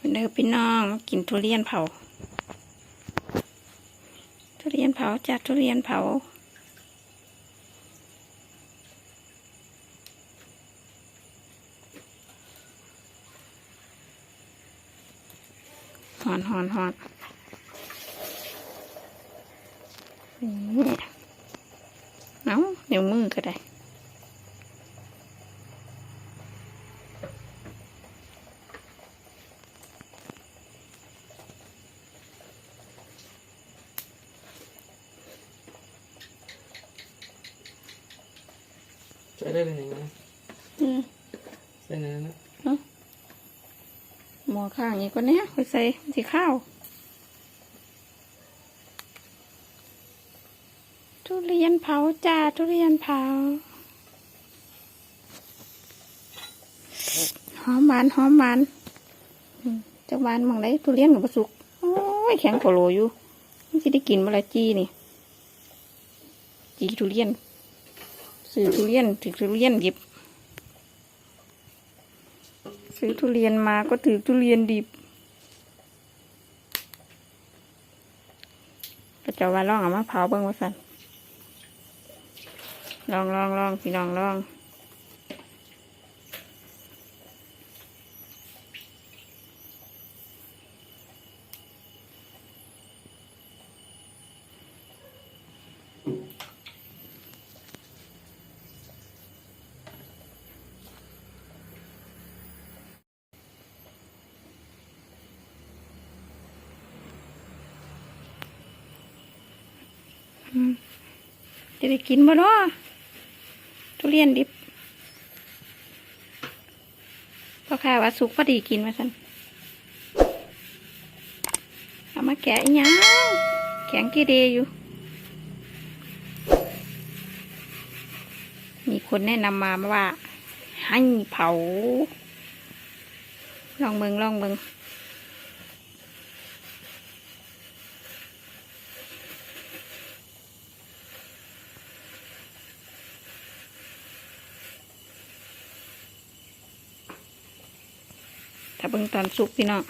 เด้อพี่น้องกินทุเรียนเผา ทุเรียนเผาจัดทุเรียนเผา หอนหอนหอนนี่เอาเดี๋ยวมือก็ได้ ใช้ได้เลยนะอืมใส่ในนั้นนะหมอข้างนี้ก็เนี้ยไปใส่สีข้าวทุเรียนเผาจ้าทุเรียนเผาหอมหวานหอมหวานอืมจักหวานหมองได้ทุเรียนกับสุกโอ้ยแข็งโคโลอยู่มันจะได้กินเมื่อไรจีนี่จีทุเรียน ซื้อทุเรียนถือทุเรียนหยิบ ซื้อทุเรียนมาก็ถือทุเรียนดิบก็จะว่าลองเอามาเผาเบิ้งว่าสันลองลองลองพี่น้องลอง จะได้กินบ่เนาะทุเรียนดิบพ่อค้าว่าสุกพอดีกินมาสันเอามาแกะอีหยังแข็งกี่เดอยู่ มีคนแนะนำมาว่า ให้เผา ลองเบิงลองเบิง ถ้าเบิ่งตอนซุปพี่เนาะ